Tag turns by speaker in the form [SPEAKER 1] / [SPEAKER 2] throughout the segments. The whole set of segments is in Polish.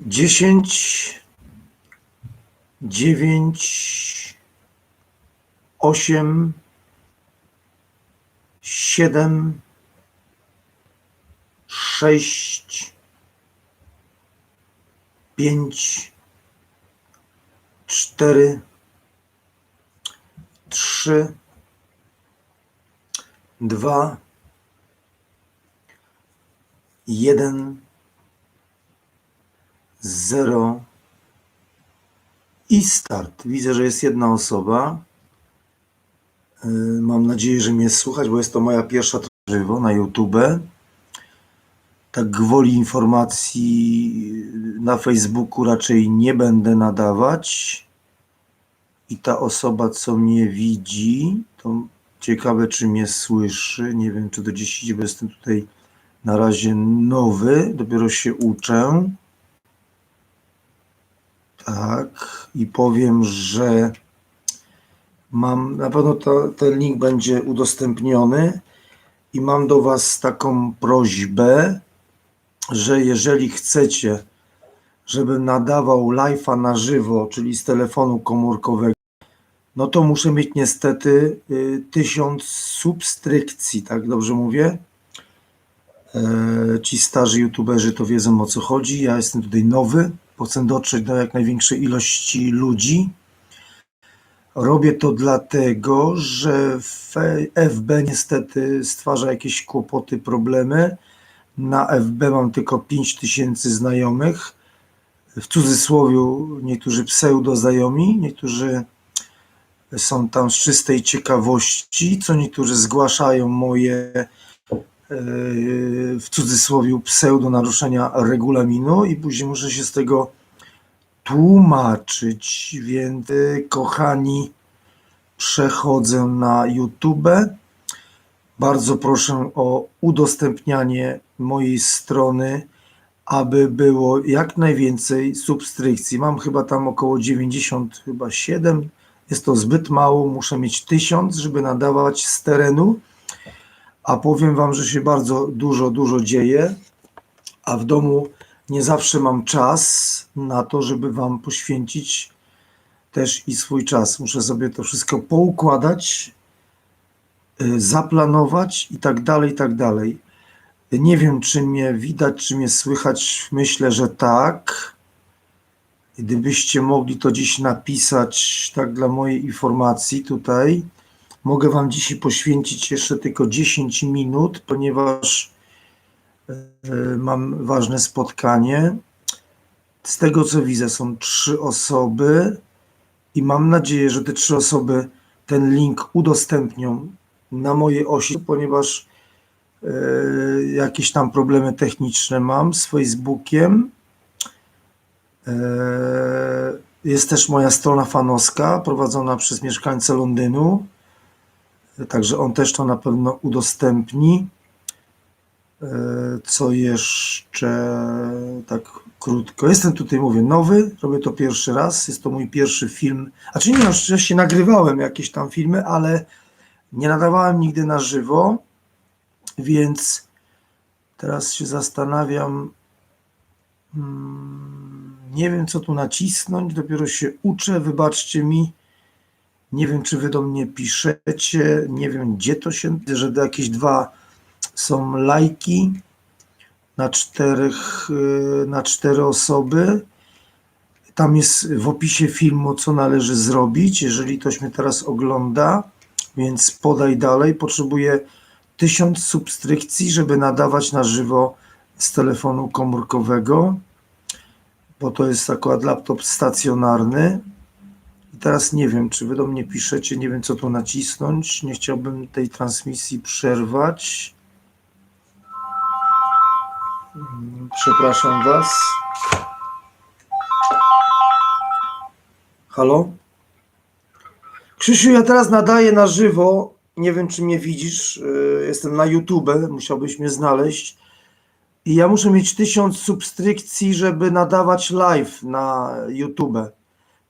[SPEAKER 1] dziesięć, dziewięć, osiem, siedem, sześć, pięć, cztery, trzy, dwa, jeden, zero i start. Widzę, że jest jedna osoba. Yy, Mam nadzieję, że mnie słychać, bo jest to moja pierwsza żywo na YouTube. Tak gwoli informacji yy, na Facebooku raczej nie będę nadawać. I ta osoba, co mnie widzi, to ciekawe, czy mnie słyszy. Nie wiem, czy do dziś idzie, bo jestem tutaj na razie nowy, dopiero się uczę. Tak, i powiem, że mam, na pewno to, ten link będzie udostępniony i mam do Was taką prośbę, że jeżeli chcecie, żebym nadawał live'a na żywo, czyli z telefonu komórkowego, no to muszę mieć niestety y, tysiąc subskrypcji, tak dobrze mówię? E, Ci starzy youtuberzy to wiedzą o co chodzi. Ja jestem tutaj nowy, dotrzeć do jak największej ilości ludzi. Robię to dlatego, że FB niestety stwarza jakieś kłopoty, problemy. Na FB mam tylko 5000 znajomych. W cudzysłowie niektórzy pseudoznajomi, niektórzy są tam z czystej ciekawości, co niektórzy zgłaszają moje w cudzysłowie pseudo naruszenia regulaminu i później muszę się z tego tłumaczyć. Więc y, kochani, przechodzę na YouTube. Bardzo proszę o udostępnianie mojej strony, aby było jak najwięcej subskrypcji. Mam chyba tam około 90, chyba 7. Jest to zbyt mało, muszę mieć 1000, żeby nadawać z terenu a powiem Wam, że się bardzo dużo, dużo dzieje, a w domu nie zawsze mam czas na to, żeby Wam poświęcić też i swój czas. Muszę sobie to wszystko poukładać, y, zaplanować i tak dalej, i tak dalej. Nie wiem, czy mnie widać, czy mnie słychać. Myślę, że tak. Gdybyście mogli to dziś napisać, tak dla mojej informacji tutaj. Mogę Wam dzisiaj poświęcić jeszcze tylko 10 minut, ponieważ e, mam ważne spotkanie. Z tego co widzę, są trzy osoby i mam nadzieję, że te trzy osoby ten link udostępnią na mojej osi, ponieważ e, jakieś tam problemy techniczne mam z Facebookiem. E, Jest też moja strona fanowska prowadzona przez mieszkańcę Londynu. Także on też to na pewno udostępni. E, Co jeszcze tak krótko? Jestem tutaj, mówię, nowy, robię to pierwszy raz. Jest to mój pierwszy film. A czy nie, no, oczywiście nagrywałem jakieś tam filmy, ale nie nadawałem nigdy na żywo, więc teraz się zastanawiam. mm, Nie wiem, co tu nacisnąć, dopiero się uczę. Wybaczcie mi. Nie wiem, czy wy do mnie piszecie, nie wiem, gdzie to się, że jakieś dwa są lajki na czterech, y, na cztery osoby. Tam jest w opisie filmu, co należy zrobić, jeżeli ktoś mnie teraz ogląda, więc podaj dalej. Potrzebuję tysiąc subskrypcji, żeby nadawać na żywo z telefonu komórkowego, bo to jest akurat laptop stacjonarny. Teraz nie wiem, czy wy do mnie piszecie, nie wiem co tu nacisnąć. Nie chciałbym tej transmisji przerwać. Mm, Przepraszam was. Halo? Krzysiu, ja teraz nadaję na żywo. Nie wiem, czy mnie widzisz. Yy, Jestem na YouTube, musiałbyś mnie znaleźć. I ja muszę mieć tysiąc subskrypcji, żeby nadawać live na YouTube.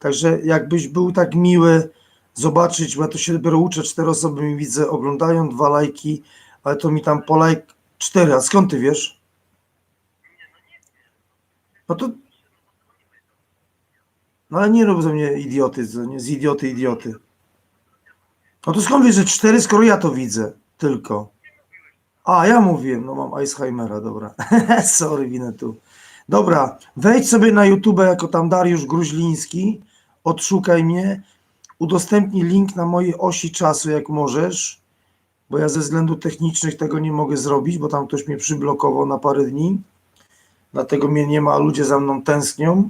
[SPEAKER 1] Także jakbyś był tak miły zobaczyć, bo ja to się dopiero uczę, cztery osoby mi widzę, oglądają, dwa lajki, ale to mi tam po lajk cztery, a skąd ty wiesz? No to No ale nie rób ze mnie idioty, z idioty idioty. No to skąd wiesz, że cztery, skoro ja to widzę tylko? A, ja mówiłem, no mam Alzheimera, dobra. Sorry, winę tu. Dobra, wejdź sobie na YouTube jako tam Dariusz Gruźliński, odszukaj mnie, udostępnij link na mojej osi czasu, jak możesz, bo ja ze względów technicznych tego nie mogę zrobić, bo tam ktoś mnie przyblokował na parę dni, dlatego mnie nie ma, a ludzie za mną tęsknią.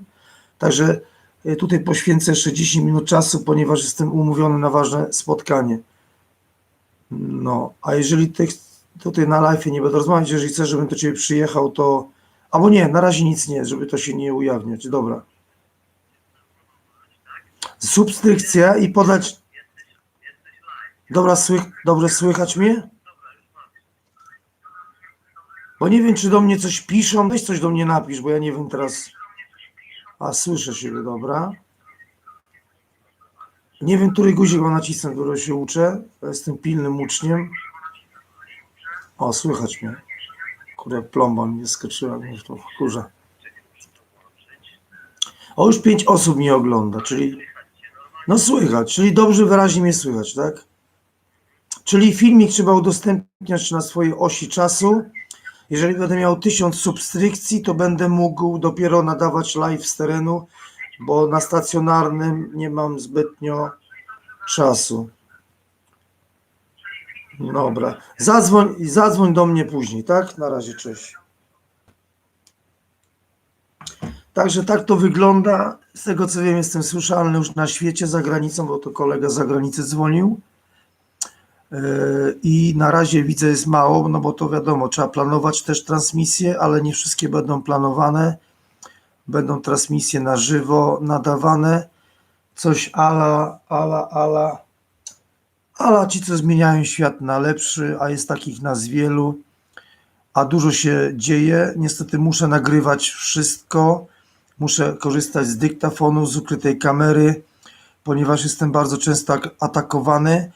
[SPEAKER 1] Także y, tutaj poświęcę jeszcze 10 minut czasu, ponieważ jestem umówiony na ważne spotkanie. No, a jeżeli tutaj na live nie będę rozmawiać, jeżeli chcesz, żebym do ciebie przyjechał, to. Albo nie, na razie nic nie, żeby to się nie ujawniać. Dobra. Subskrypcja i podać. Dobra, słych... dobrze słychać mnie? Bo nie wiem, czy do mnie coś piszą. Weź coś do mnie napisz, bo ja nie wiem teraz. A słyszę siebie, dobra. Nie wiem, który guzik mam nacisnąć, którego się uczę. Jestem pilnym uczniem. O, słychać mnie. Kurde, plomba mnie skoczyła, mnie to wkurza. O, już pięć osób mnie ogląda, czyli... No słychać, czyli dobrze, wyraźnie mnie słychać, tak? Czyli filmik trzeba udostępniać na swojej osi czasu. Jeżeli będę miał tysiąc subskrypcji, to będę mógł dopiero nadawać live z terenu, bo na stacjonarnym nie mam zbytnio czasu. Dobra. Zadzwoń, zadzwoń do mnie później, tak? Na razie, cześć. Także tak to wygląda. Z tego co wiem, jestem słyszalny już na świecie, za granicą, bo to kolega z zagranicy dzwonił. Yy, I na razie widzę jest mało, no bo to wiadomo, trzeba planować też transmisje, ale nie wszystkie będą planowane. Będą transmisje na żywo nadawane. Coś ala, ala, ala. Ala ci, co zmieniają świat na lepszy, a jest takich nas wielu, a dużo się dzieje. Niestety muszę nagrywać wszystko. Muszę korzystać z dyktafonu, z ukrytej kamery, ponieważ jestem bardzo często ak- atakowany.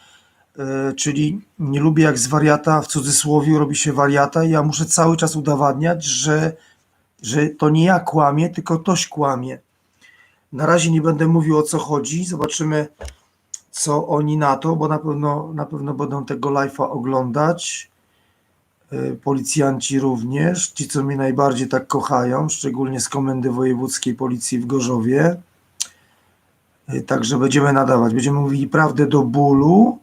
[SPEAKER 1] E, czyli nie lubię jak z wariata, w cudzysłowie robi się wariata i ja muszę cały czas udowadniać, że, że to nie ja kłamię, tylko ktoś kłamie. Na razie nie będę mówił o co chodzi, zobaczymy co oni na to, bo na pewno, na pewno będą tego live'a oglądać. E, Policjanci również, ci co mnie najbardziej tak kochają, szczególnie z Komendy Wojewódzkiej Policji w Gorzowie. E, Także będziemy nadawać, będziemy mówili prawdę do bólu,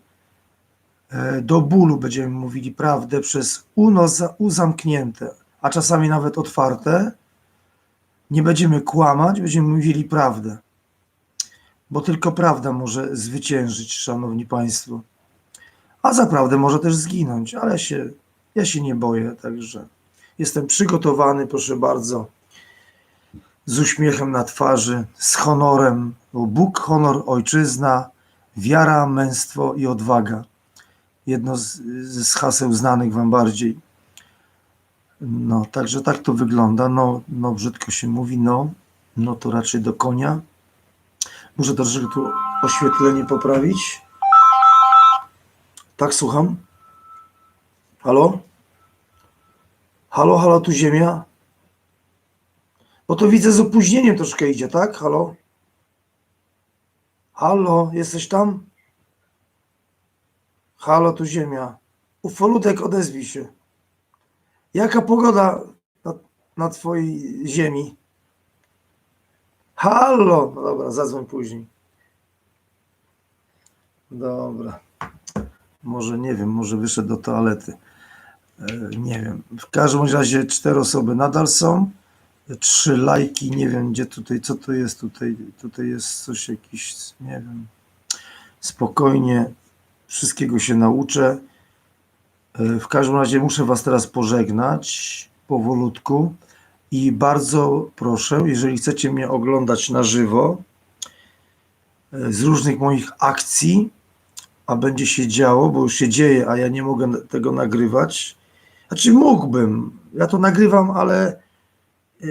[SPEAKER 1] E, do bólu będziemy mówili prawdę przez uno za- u zamknięte, a czasami nawet otwarte. Nie będziemy kłamać, będziemy mówili prawdę. Bo tylko prawda może zwyciężyć, szanowni państwo. A za prawdę może też zginąć, ale się, ja się nie boję, także jestem przygotowany, proszę bardzo, z uśmiechem na twarzy, z honorem, bo Bóg, honor, ojczyzna, wiara, męstwo i odwaga jedno z, z haseł znanych wam bardziej. No, także tak to wygląda. No, no brzydko się mówi, no, no to raczej do konia. Muszę troszeczkę tu oświetlenie poprawić. Tak, słucham. Halo? Halo, halo, tu ziemia? Bo to widzę z opóźnieniem troszkę idzie, tak? Halo? Halo, jesteś tam? Halo, tu ziemia. Ufolutek, odezwij się. Jaka pogoda na, na twojej ziemi? Halo! No dobra, zadzwoń później. Dobra. Może nie wiem, może wyszedł do toalety. E, Nie wiem. W każdym razie cztery osoby nadal są. Trzy lajki, nie wiem gdzie tutaj, co to jest tutaj. Tutaj jest coś jakiś, nie wiem. Spokojnie, wszystkiego się nauczę. E, W każdym razie muszę Was teraz pożegnać powolutku i bardzo proszę, jeżeli chcecie mnie oglądać na żywo e, z różnych moich akcji, a będzie się działo, bo już się dzieje, a ja nie mogę tego nagrywać. Znaczy mógłbym, ja to nagrywam, ale e,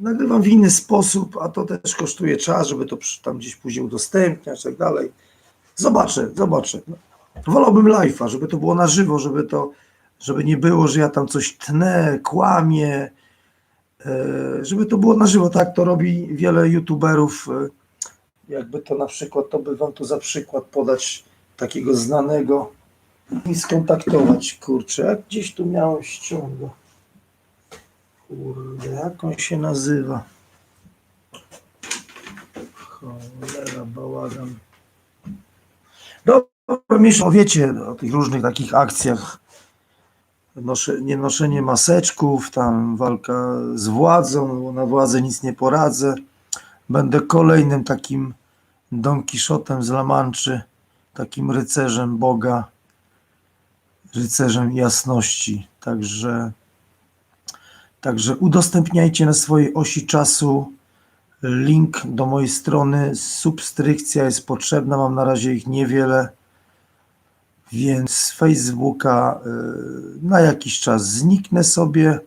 [SPEAKER 1] nagrywam w inny sposób, a to też kosztuje czas, żeby to tam gdzieś później udostępniać i tak dalej. Zobaczę, zobaczę. Wolałbym live'a, żeby to było na żywo, żeby to, żeby nie było, że ja tam coś tnę, kłamię, e, żeby to było na żywo. Tak to robi wiele youtuberów, e, jakby to na przykład, to by wam tu za przykład podać takiego znanego i skontaktować, kurczę, jak gdzieś tu miałem ściągę. Kurde, jak on się nazywa? Cholera, bałagan. Dobra, Miszo, wiecie o tych różnych takich akcjach. Nosze, nie noszenie maseczków, tam walka z władzą, bo na władzę nic nie poradzę. Będę kolejnym takim Don Kiszotem z La Manczy, takim rycerzem Boga, rycerzem jasności. Także, także udostępniajcie na swojej osi czasu link do mojej strony. Subskrypcja jest potrzebna, mam na razie ich niewiele, więc Facebooka y, na jakiś czas zniknę sobie,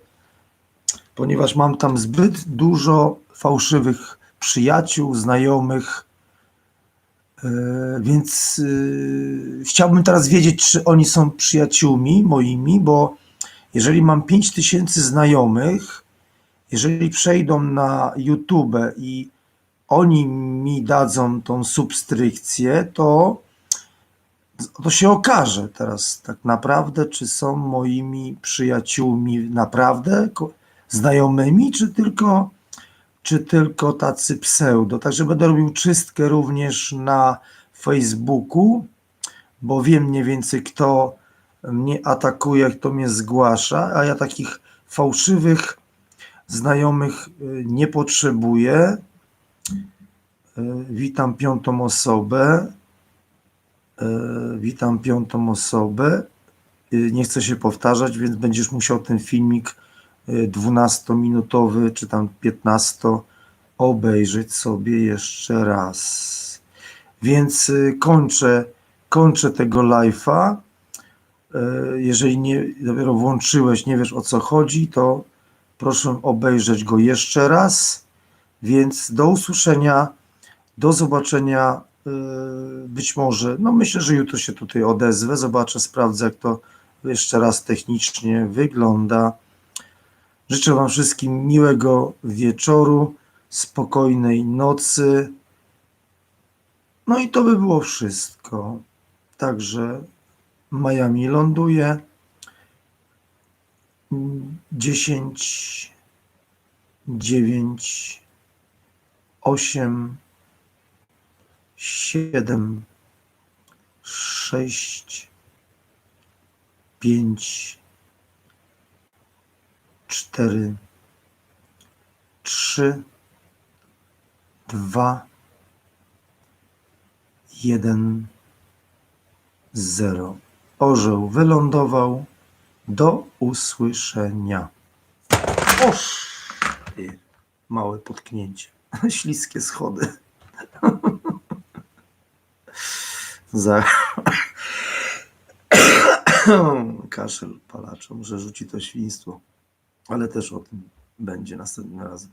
[SPEAKER 1] ponieważ mam tam zbyt dużo fałszywych przyjaciół, znajomych, więc y, chciałbym teraz wiedzieć, czy oni są przyjaciółmi moimi, bo jeżeli mam 5000 znajomych, jeżeli przejdą na YouTube i oni mi dadzą tą subskrypcję, to, to się okaże teraz tak naprawdę, czy są moimi przyjaciółmi naprawdę, znajomymi, czy tylko, czy tylko tacy pseudo. Także będę robił czystkę również na Facebooku, bo wiem mniej więcej, kto mnie atakuje, kto mnie zgłasza, a ja takich fałszywych znajomych y, nie potrzebuję. Y, Witam piątą osobę. Y, Witam piątą osobę. Nie chcę się powtarzać, więc będziesz musiał ten filmik 12-minutowy czy tam 15 obejrzeć sobie jeszcze raz. Więc y, kończę, kończę tego live'a. Y, Jeżeli nie, dopiero włączyłeś, nie wiesz o co chodzi, to proszę obejrzeć go jeszcze raz. Więc do usłyszenia, do zobaczenia. y, Być może, no myślę, że jutro się tutaj odezwę, zobaczę, sprawdzę, jak to jeszcze raz technicznie wygląda. Życzę Wam wszystkim miłego wieczoru, spokojnej nocy. No i to by było wszystko. Także Miami ląduje. 10, 9, 8, 7, 6, 5, 4, 3, 2, 1, 0. Orzeł wylądował. Do usłyszenia. Małe potknięcie. Śliskie schody. Za... Kaszel palaczom, że rzuci to świństwo. Ale też o tym będzie następnym razem.